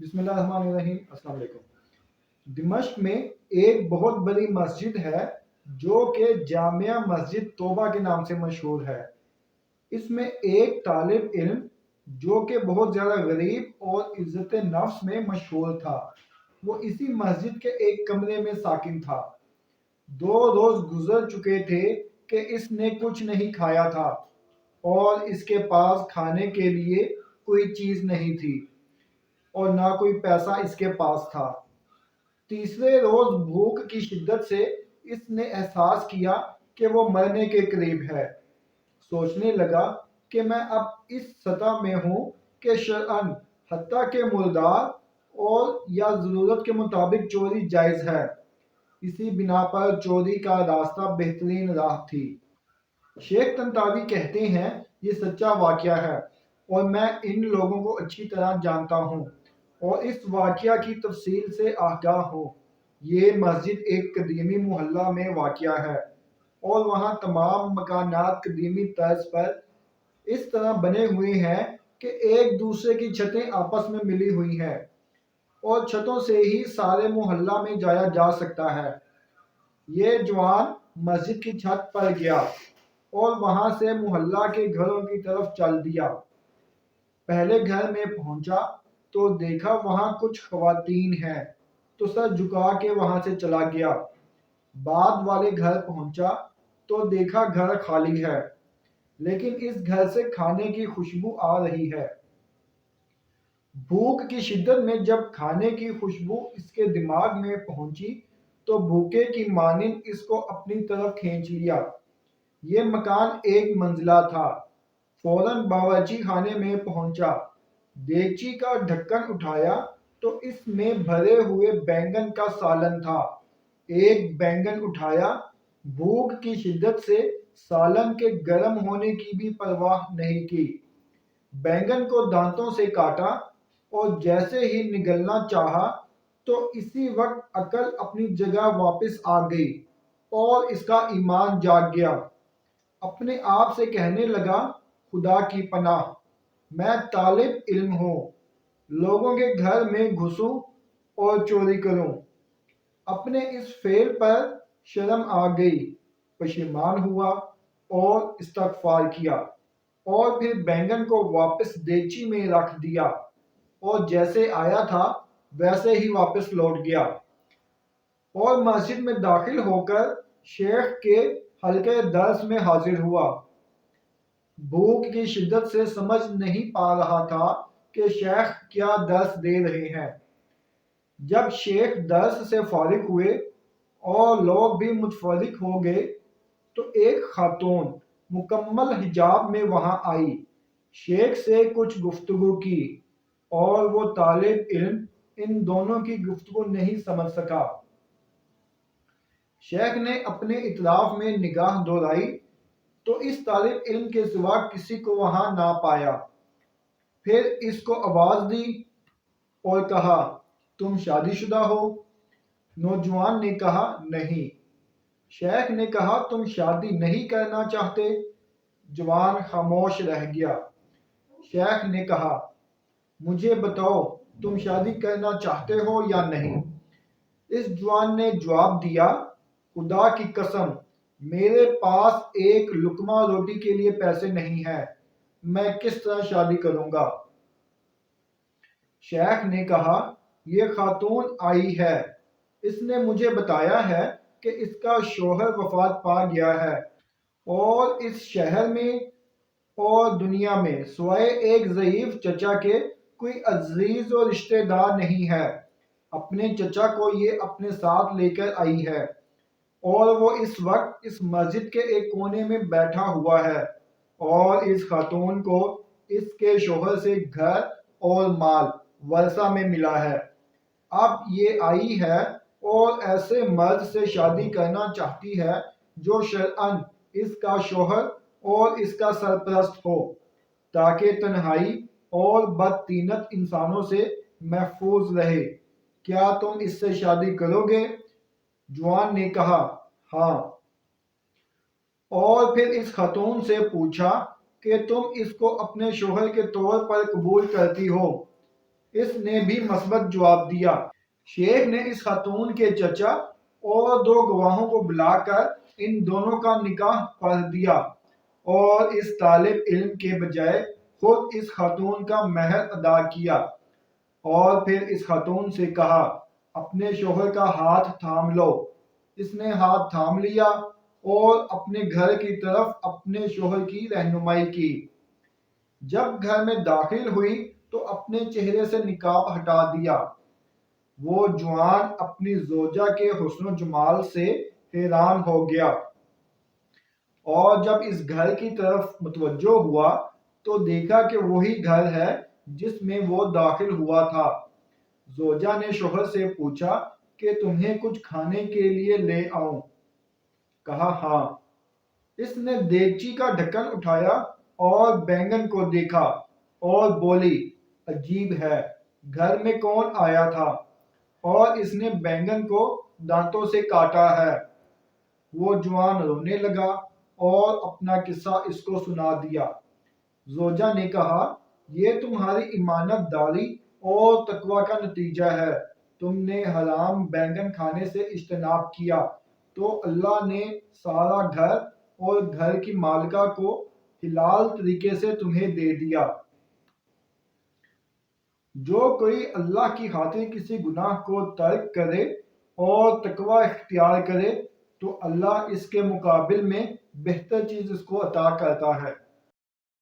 अस्सलाम दिमश्क में एक बहुत बड़ी मस्जिद है, जो कि जामिया मस्जिद तोबा के नाम से मशहूर है। इसमें एक तालिब इल्म, जो कि बहुत ज़्यादा गरीब और इज़्ज़त नफ्स में मशहूर था। वो इसी मस्जिद के एक कमरे में साकिन था। दो रोज़ गुजर चुके थे कि इसने कुछ नहीं खाया था और इसके पास खाने के लिए कोई चीज़ नहीं थी। और ना कोई पैसा इसके पास था। तीसरे रोज भूख की शिद्दत से इसने एहसास किया कि वो मरने के करीब है। सोचने लगा कि मैं अब इस सतह में हूँ कि शरअन हती के मुर्दार और या ज़रूरत के मुताबिक चोरी जायज़ है। इसी बिना पर चोरी का रास्ता बेहतरीन राह थी। शेख तंतावी कहते हैं, ये सच्चा वाक़ है और मैं इन लोगों को अच्छी तरह जानता हूँ। और इस वाक़ की तफसील से आगाह हो। ये मस्जिद एक कदीमी मोहल्ला में वाक़ है और वहाँ तमाम मकान कदीमी तर्ज पर इस तरह बने हुए हैं कि एक दूसरे की छतें आपस में मिली हुई हैं और छतों से ही सारे मोहल्ला में जाया जा सकता है। ये जवान मस्जिद की छत पर गया और वहाँ से मोहल्ला के घरों की तरफ़ चल दिया। पहले घर में पहुँचा तो देखा वहाँ कुछ खातन हैं। तो सर झुका के वहाँ से चला गया। बाद वाले घर पहुँचा तो देखा घर खाली है। लेकिन इस घर से खाने की खुशबू आ रही है। भूख की शिद्दत में जब खाने की खुशबू इसके दिमाग में पहुँची तो भूखे की मानिंद इसको अपनी तरफ़ खींच लिया। ये मकान एक मंजिला था। फ़ौरन बावर्ची खाने में पहुँचा। देगची का ढक्कन उठाया तो इसमें भरे हुए बैंगन का सालन था। एक बैंगन उठाया, भूख की शिद्दत से सालन के गर्म होने की भी परवाह नहीं की। बैंगन को दांतों से काटा और जैसे ही निगलना चाहा तो इसी वक्त अकल अपनी जगह वापस आ गई और इसका ईमान जाग गया। अपने आप से कहने लगा, खुदा की पनाह। मैं तालिब इल्म हूँ। लोगों के घर में घुसूं और चोरी करूँ। अपने इस फेल पर शर्म आ गई पशेमान हुआ और इस्तगफार किया और फिर बैंगन को वापस देची में रख दिया और जैसे आया था, वैसे ही वापस लौट गया और मस्जिद में दाखिल होकर शेख के हल्के दर्स में हाजिर हुआ। भूख की शिद्दत से समझ नहीं पा रहा था कि शेख क्या दर्स दे रहे हैं। जब शेख दर्स से फारिग हुए और लोग भी मुतफरिक हो गए तो एक खातून मुकम्मल हिजाब में वहाँ आई। शेख से कुछ गुफ्तगु की और वो तालिब इल्म इन दोनों की गुफ्तगु नहीं समझ सका। शेख ने अपने इतलाफ में निगाह दोहराई तो इस तालिब इल्म के सिवा किसी को वहाँ ना पाया। फिर इसको आवाज़ दी और कहा, तुम शादीशुदा हो? नौजवान ने कहा, नहीं। शेख ने कहा, तुम शादी नहीं करना चाहते? जवान खामोश रह गया। शेख ने कहा, मुझे बताओ, तुम शादी करना चाहते हो या नहीं? इस जवान ने जवाब दिया, खुदा की कसम मेरे पास एक लुकमा रोटी के लिए पैसे नहीं है। मैं किस तरह शादी करूँगा? शेख ने कहा यह खातून आई है। इसने मुझे बताया है कि इसका शोहर वफात पा गया है और इस शहर में और दुनिया में, स्वय एक ज़यीफ चचा के, कोई अज़ीज़ और रिश्तेदार नहीं है। अपने चचा को ये अपने साथ लेकर आई है। और वो इस वक्त इस मस्जिद के एक कोने में बैठा हुआ है और इस खातून को इसके शोहर से घर और माल वर्षा में मिला है। अब ये आई है और ऐसे मर्द से शादी करना चाहती है जो शरअन इसका शोहर और इसका सरप्रस्त हो, ताकि तन्हाई और बदतीनत इंसानों से महफूज रहे। क्या तुम इससे शादी करोगे? जवान ने कहा हाँ। और फिर इस खतून से पूछा कि तुम इसको अपने शोहर के तौर पर कबूल करती हो। इसने भी मस्बत जवाब दिया। शेख ने इस खातून के चचा और दो गवाहों को बुलाकर इन दोनों का निकाह पढ़ दिया और इस तालिब इल्म के बजाय खुद इस खातून का महर अदा किया और फिर इस खातून से कहा अपने शोहर का हाथ थाम लो। इसने हाथ थाम लिया और अपने घर की तरफ़ अपने शोहर की रहनुमाई की। जब घर में दाखिल हुई तो अपने चेहरे से निकाब हटा दिया। वो जवान अपनी जोजा के हुस्न जमाल से हैरान हो गया। और जब इस घर की तरफ़ मुतवज्जो हुआ तो देखा कि वही घर है जिसमें वो दाखिल हुआ था। जोजा ने शोहर से पूछा कि तुम्हें कुछ खाने के लिए ले आऊँ। कहा हाँ। इसने देगची का ढक्कन उठाया और बैंगन को देखा और बोली, अजीब है, घर में कौन आया था? और इसने बैंगन को दांतों से काटा है। वो जवान रोने लगा और अपना किस्सा इसको सुना दिया। जोजा ने कहा यह तुम्हारी ईमानतदारी और तकवा का नतीजा है। तुमने हराम बैंगन खाने से इज्तनाब किया। तो अल्लाह ने सारा घर और घर की मालिका को हिलाल तरीके से तुम्हें दे दिया। जो कोई अल्लाह की खातिर किसी गुनाह को तर्क करे और तकवा इख्तियार करे तो अल्लाह इसके मुकाबिल में बेहतर चीज़ इसको अता करता है।